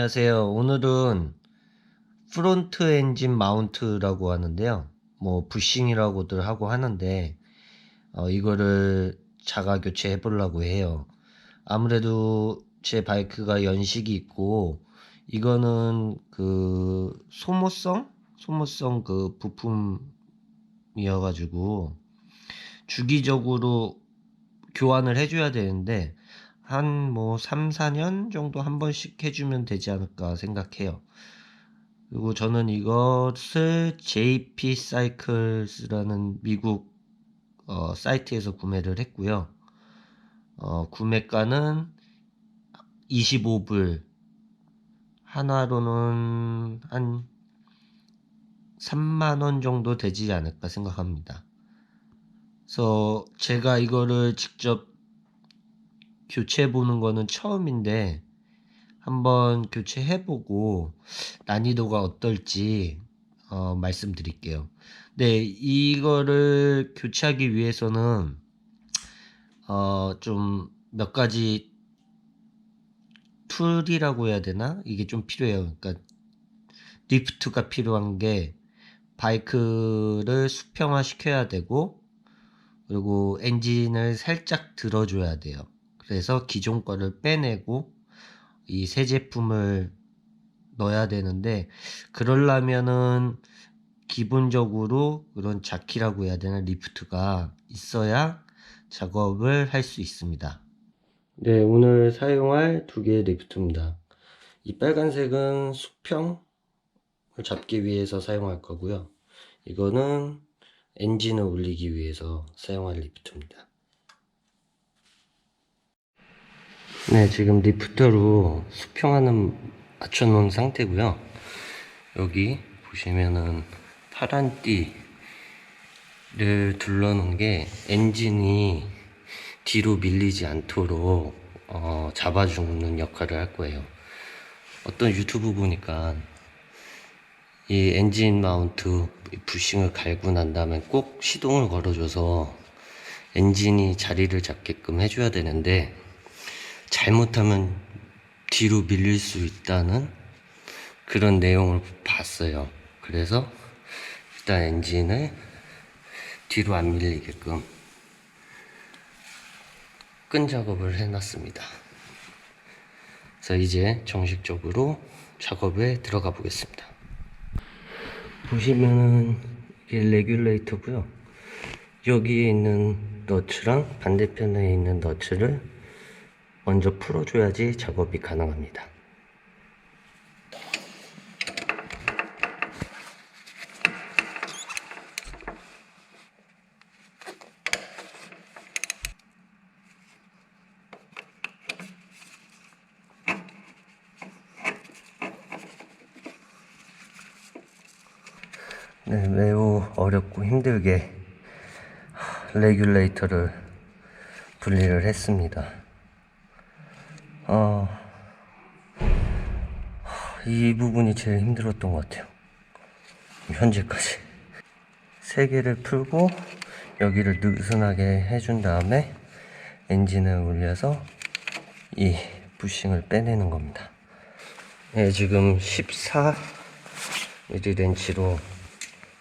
안녕하세요. 오늘은 프론트 엔진 마운트라고 하는데요. 뭐 부싱이라고들 하고 하는데 어, 이거를 자가 교체해 보려고 해요. 아무래도 제 바이크가 연식이 있고 이거는 그 소모성 소모성 그 부품이어가지고 주기적으로 교환을 해줘야 되는데 한 뭐 3, 4년 정도 한 번씩 해주면 되지 않을까 생각해요. 그리고 저는 이것을 JP Cycles라는 미국 어, 사이트에서 구매를 했고요. 어, 구매가는 25불 하나로는 한 3만원 정도 되지 않을까 생각합니다. 그래서 제가 이거를 직접 교체해 보는 거는 처음인데 한번 교체해 보고 난이도가 어떨지 어, 말씀드릴게요. 네, 이거를 교체하기 위해서는 어, 좀 몇 가지 툴이라고 해야 되나? 이게 좀 필요해요. 그러니까 리프트가 필요한 게 바이크를 수평화 시켜야 되고 그리고 엔진을 살짝 들어줘야 돼요. 그래서 기존 거를 빼내고 이 새 제품을 넣어야 되는데 그러려면은 기본적으로 그런 자키라고 해야 되나 리프트가 있어야 작업을 할 수 있습니다. 네, 오늘 사용할 두 개의 리프트입니다. 이 빨간색은 수평을 잡기 위해서 사용할 거고요. 이거는 엔진을 올리기 위해서 사용할 리프트입니다. 네, 지금 리프터로 수평하는 맞춰 놓은 상태고요. 여기 보시면은 파란 띠를 둘러 놓은 게 엔진이 뒤로 밀리지 않도록 어, 잡아주는 역할을 할 거예요. 어떤 유튜브 보니까 이 엔진 마운트 부싱을 갈고 난 다음에 꼭 시동을 걸어줘서 엔진이 자리를 잡게끔 해줘야 되는데 잘못하면 뒤로 밀릴 수 있다는 그런 내용을 봤어요. 그래서 일단 엔진을 뒤로 안 밀리게끔 끈 작업을 해놨습니다. 그래서 이제 정식적으로 작업에 들어가 보겠습니다. 보시면은 이게 레귤레이터고요. 여기에 있는 너츠랑 반대편에 있는 너츠를 먼저 풀어줘야지 작업이 가능합니다. 네, 매우 어렵고 힘들게 레귤레이터를 분리를 했습니다. 이 부분이 제일 힘들었던 것 같아요. 현재까지. 세 개를 풀고 여기를 느슨하게 해준 다음에 엔진을 올려서 이 부싱을 빼내는 겁니다. 네, 지금 14 미리 렌치로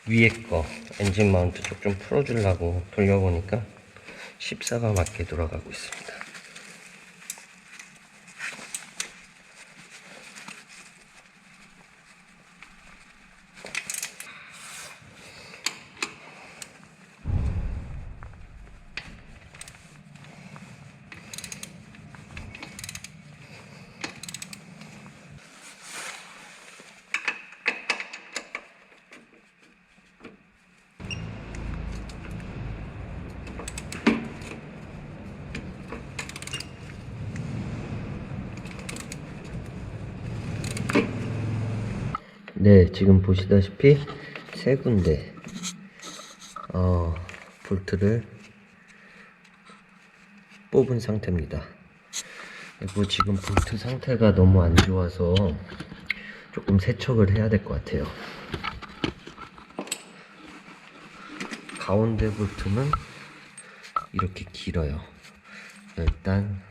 위에 거 엔진 마운트 쪽 좀 풀어주려고 돌려보니까 14가 맞게 돌아가고 있습니다. 네, 지금 보시다시피 세 군데 어, 볼트를 뽑은 상태입니다. 그리고 지금 볼트 상태가 너무 안 좋아서 조금 세척을 해야 될 것 같아요. 가운데 볼트는 이렇게 길어요. 일단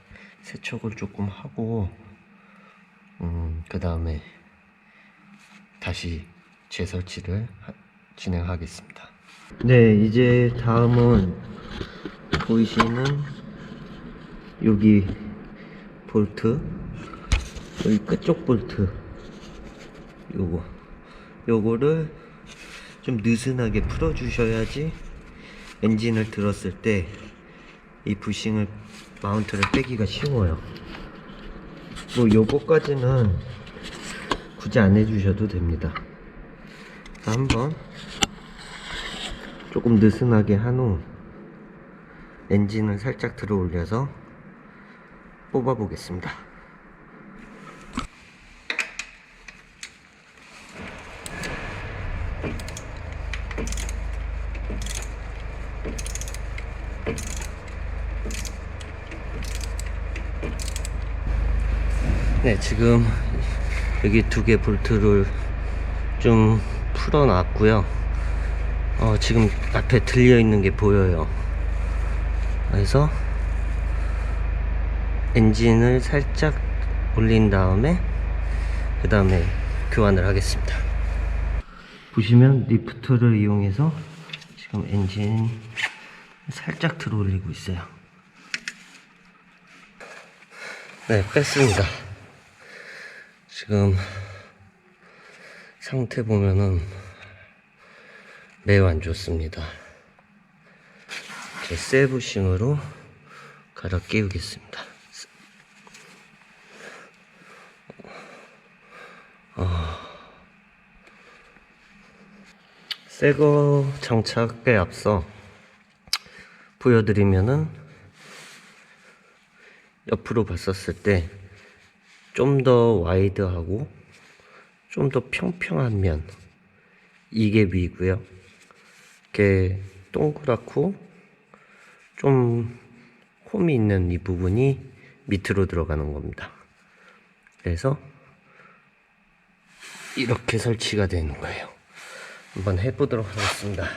세척을 조금 하고 음, 그 다음에 다시 재설치를 하- 진행하겠습니다. 네, 이제 다음은 보이시는 여기 볼트, 여기 끝쪽 볼트, 요거, 요거를 좀 느슨하게 풀어 주셔야지 엔진을 들었을 때 이 부싱을 마운트를 빼기가 쉬워요. 뭐 요거까지는 굳이 안 해주셔도 됩니다. 자, 한번 조금 느슨하게 한 후 엔진을 살짝 들어 올려서 뽑아 보겠습니다. 네, 지금 여기 두 개 볼트를 좀 풀어 놨고요. 어, 지금 앞에 들려 있는 게 보여요. 그래서 엔진을 살짝 올린 다음에 그 다음에 교환을 하겠습니다. 보시면 리프트를 이용해서 지금 엔진 살짝 들어 올리고 있어요. 네, 뺐습니다. 지금 상태 보면은 매우 안 좋습니다. 이렇게 세부싱으로 갈아 끼우겠습니다. 새거 장착에 앞서 보여드리면은 옆으로 봤었을 때 좀 더 와이드하고 좀 더 평평한 면 이게 위고요. 이렇게 동그랗고 좀 홈이 있는 이 부분이 밑으로 들어가는 겁니다. 그래서 이렇게 설치가 되는 거예요. 한번 해보도록 하겠습니다.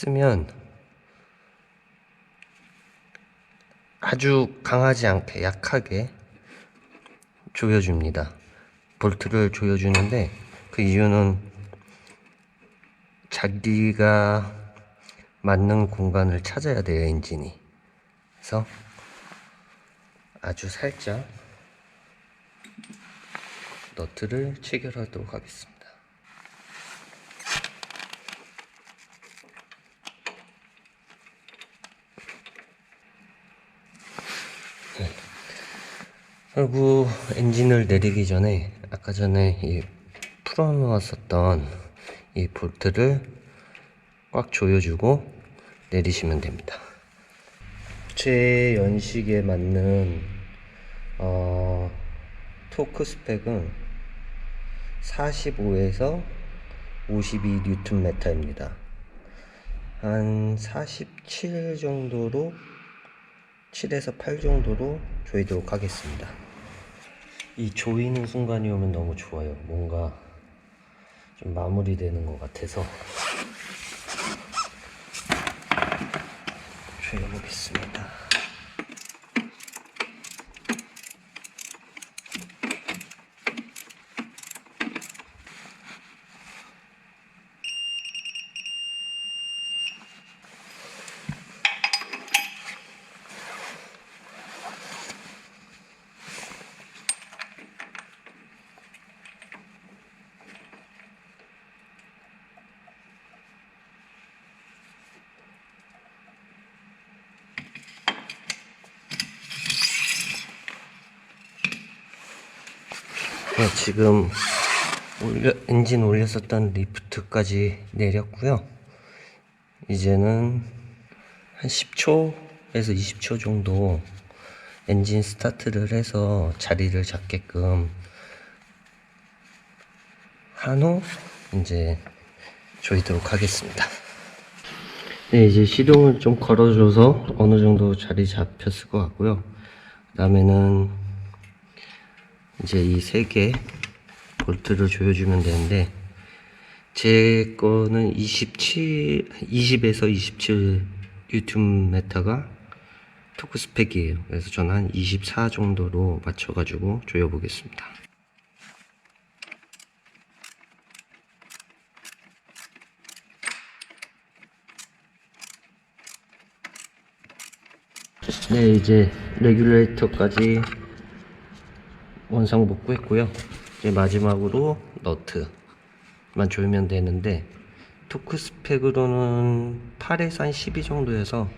했으면 아주 강하지 않게 약하게 조여줍니다. 볼트를 조여주는데 그 이유는 자기가 맞는 공간을 찾아야 돼요 엔진이. 그래서 아주 살짝 너트를 체결하도록 하겠습니다. 그리고 엔진을 내리기 전에 아까 전에 이 풀어놓았었던 이 볼트를 꽉 조여주고 내리시면 됩니다. 제 연식에 맞는 어, 토크 스펙은 45에서 52 뉴턴 메타입니다. 한 47 정도로 7에서 8 정도로 조이도록 하겠습니다. 이 조이는 순간이 오면 너무 좋아요. 뭔가 좀 마무리되는 것 같아서 조여보겠습니다. 네, 지금 올려, 엔진 올렸었던 리프트까지 내렸고요. 이제는 한 10초에서 20초 정도 엔진 스타트를 해서 자리를 잡게끔 한 후 이제 조이도록 하겠습니다. 네, 이제 시동을 좀 걸어줘서 어느 정도 자리 잡혔을 것 같고요. 그 다음에는 이제 이 세 개 볼트를 조여주면 되는데 제 거는 27, 20에서 27 뉴튼 메타가 토크 스펙이에요. 그래서 저는 한 24 정도로 맞춰가지고 조여보겠습니다. 네, 이제 레귤레이터까지 원상 복구 했고요. 이제 마지막으로 너트만 조이면 되는데 토크 스펙으로는 8에서 한 12 정도여서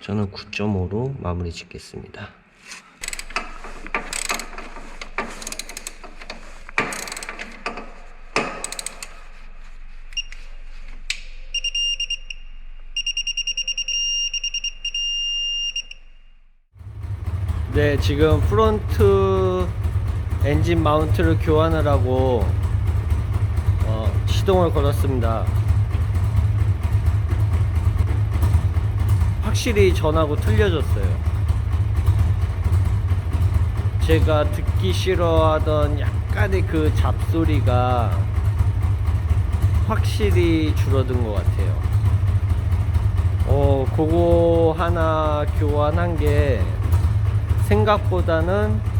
저는 9.5로 마무리 짓겠습니다. 네, 지금 프론트 엔진 마운트를 교환을 하고 어, 시동을 걸었습니다. 확실히 전하고 틀려졌어요. 제가 듣기 싫어하던 약간의 그 잡소리가 확실히 줄어든 것 같아요. 어, 그거 하나 교환한 게 생각보다는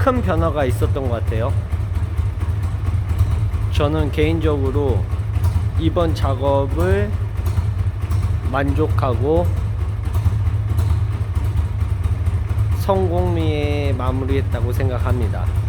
큰 변화가 있었던 것 같아요. 저는 개인적으로 이번 작업을 만족하고 성공리에 마무리했다고 생각합니다.